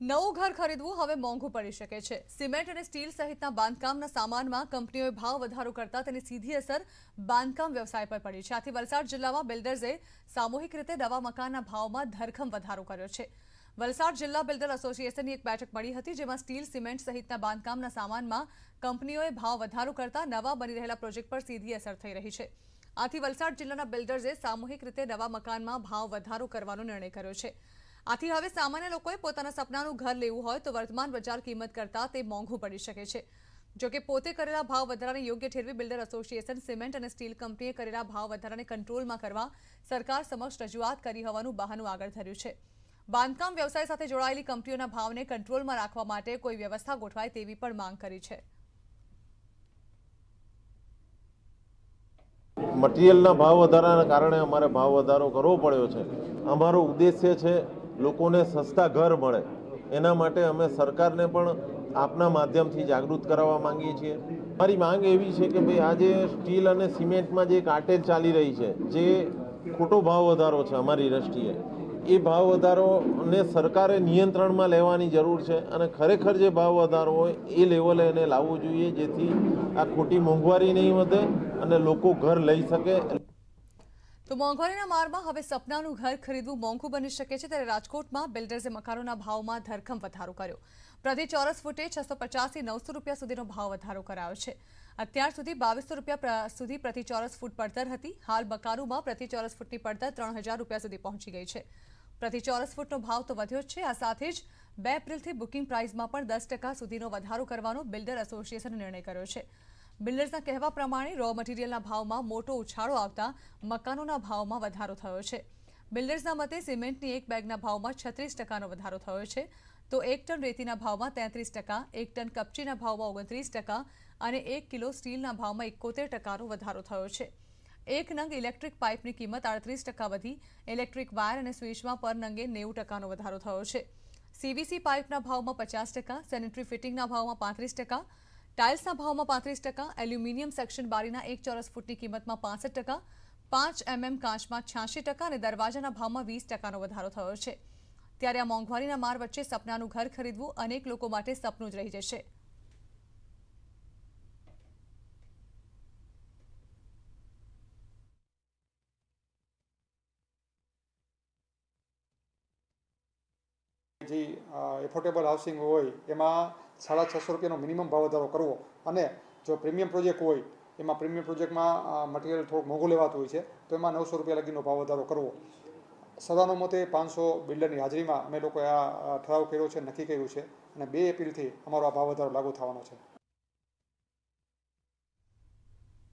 નવું ઘર ખરીદવું હવે મોંઘું પડી શકે છે. સિમેન્ટ અને સ્ટીલ સહિતના બાંધકામના સામાનમાં કંપનીઓએ ભાવ વધારો કરતા તેની સીધી અસર બાંધકામ વ્યવસાય પર પડી છે. આથી વલસાડ જિલ્લામાં બિલ્ડર્સે સામૂહિક રીતે નવા મકાનના ભાવમાં ધરખમ વધારો કર્યો છે. વલસાડ જિલ્લા બિલ્ડર એસોસિએશનની એક બેઠક મળી હતી જેમાં સ્ટીલ, સિમેન્ટ સહિતના બાંધકામના સામાનમાં કંપનીઓએ ભાવ વધારો કરતા નવા બની રહેલા પ્રોજેક્ટ પર સીધી અસર થઈ રહી છે. આથી વલસાડ જિલ્લાના બિલ્ડર્સે સામૂહિક રીતે નવા મકાનમાં ભાવ વધારો કરવાનો નિર્ણય કર્યો છે. આથી હવે સામાન્ય લોકોએ પોતાના સપનાનું ઘર લેવું હોય તો વર્તમાન બજાર કિંમત કરતાં તે મોંઘું પડી શકે છે. જોકે પોતે કરેલા ભાવ વધારાને યોગ્ય ઠેરવી બિલ્ડર એસોસિએશન સિમેન્ટ અને સ્ટીલ કંપનીએ કરેલા ભાવ વધારાને કંટ્રોલમાં કરવા સરકાર સમક્ષ રજૂઆત કરી હોવાનું બહાનું આગળ ધર્યું છે. બાંધકામ વ્યવસાય સાથે જોડાયેલી કંપનીઓના ભાવને કંટ્રોલમાં રાખવા માટે કોઈ વ્યવસ્થા ગોઠવાય તેવી પણ માંગ કરી છે. મટીરિયલના ભાવ વધારાના કારણે અમારે ભાવ વધારો કરવો પડ્યો છે. અમારો ઉદ્દેશ્ય છે લોકોને સસ્તા ઘર મળે. એના માટે અમે સરકારને પણ આપના માધ્યમથી જાગૃત કરાવવા માંગીએ છીએ. મારી માંગ એવી છે કે ભાઈ આજે સ્ટીલ અને સિમેન્ટમાં જે કાટેલ ચાલી રહી છે, જે ખોટો ભાવ વધારો છે અમારી દ્રષ્ટિએ, એ ભાવ વધારોને સરકારે નિયંત્રણમાં લેવાની જરૂર છે અને ખરેખર જે ભાવ વધારો હોય એ લેવલે એને લાવવું જોઈએ જેથી આ ખોટી મોંઘવારી નહીં વધે અને લોકો ઘર લઈ શકે. તો મોંઘવારીના મારમાં હવે સપનાનું ઘર ખરીદવું મોંઘું બની શકે છે ત્યારે રાજકોટમાં બિલ્ડર્સે મકાનોના ભાવમાં ધરખમ વધારો કર્યો. પ્રતિ ચોરસ ફૂટે છસો પચાસથી નવસો રૂપિયા સુધીનો ભાવ વધારો કરાયો છે. અત્યાર સુધી બાવીસો રૂપિયા સુધી પ્રતિ ચોરસ ફૂટ પડતર હતી. હાલ બકારુમાં પ્રતિ ચોરસ ફૂટની પડતર ત્રણ હજાર રૂપિયા સુધી પહોંચી ગઈ છે. પ્રતિ ચોરસ ફૂટનો ભાવ તો વધ્યો છે. આ સાથે જ બે એપ્રિલથી બુકિંગ પ્રાઇસમાં પણ દસ સુધીનો વધારો કરવાનો બિલ્ડર એસોસિએશને નિર્ણય કર્યો છે. બિલ્ડર્સના કહેવા પ્રમાણે રો મટીરીયલના ભાવમાં મોટો ઉછાળો આવતા મકાનોના ભાવમાં વધારો થયો છે. બિલ્ડર્સના મતે, સિમેન્ટની એક બેગના ભાવમાં છત્રીસ ટકાનો વધારો થયો છે. તો એક ટન રેતીના ભાવમાં તેત્રીસ ટકા, એક ટન કપચીના ભાવમાં ઓગણત્રીસ ટકા અને એક કિલો સ્ટીલના ભાવમાં એકોતેર ટકાનો વધારો થયો છે. એક નંગ ઇલેક્ટ્રિક પાઇપની કિંમત આડત્રીસ ટકા વધી, ઇલેક્ટ્રિક વાયર અને સ્વિચમાં પર નંગે નેવું ટકાનો વધારો થયો છે. સીવીસી પાઇપના ભાવમાં પચાસ ટકા, સેનેટરી ફિટિંગના ભાવમાં પાંત્રીસ ટકા ટાઇલ્સના ભાવમાં પાંત્રીસ ટકા, એલ્યુમિનિયમ સેક્શન બારીના એક ચોરસ ફૂટની કિંમતમાં પાસઠ ટકા, પાંચ એમએમ કાચમાં છ્યાસી ટકા અને દરવાજાના ભાવમાં વીસ ટકાનો વધારો થયો છે. ત્યારે આ મોંઘવારીના માર વચ્ચે સપનાનું ઘર ખરીદવું અનેક લોકો માટે સપનું જ રહી જશે. જે એફોર્ડેબલ હાઉસિંગ હોય, એમાં સાડા છસો રૂપિયાનો મિનિમમ ભાવ વધારો કરવો. અને જો પ્રીમિયમ પ્રોજેક્ટ હોય, એમાં પ્રીમિયમ પ્રોજેક્ટમાં મટીરિયલ થોડુંક મોંઘું લેવાતું હોય છે, તો એમાં નવસો રૂપિયા લગીનો ભાવ વધારો કરવો સર્વાનુમતે પાંચસો બિલ્ડરની હાજરીમાં અમે લોકોએ આ ઠરાવ કર્યો છે, નક્કી કર્યું છે. અને બે એપ્રિલથી અમારો આ ભાવ વધારો લાગુ થવાનો છે.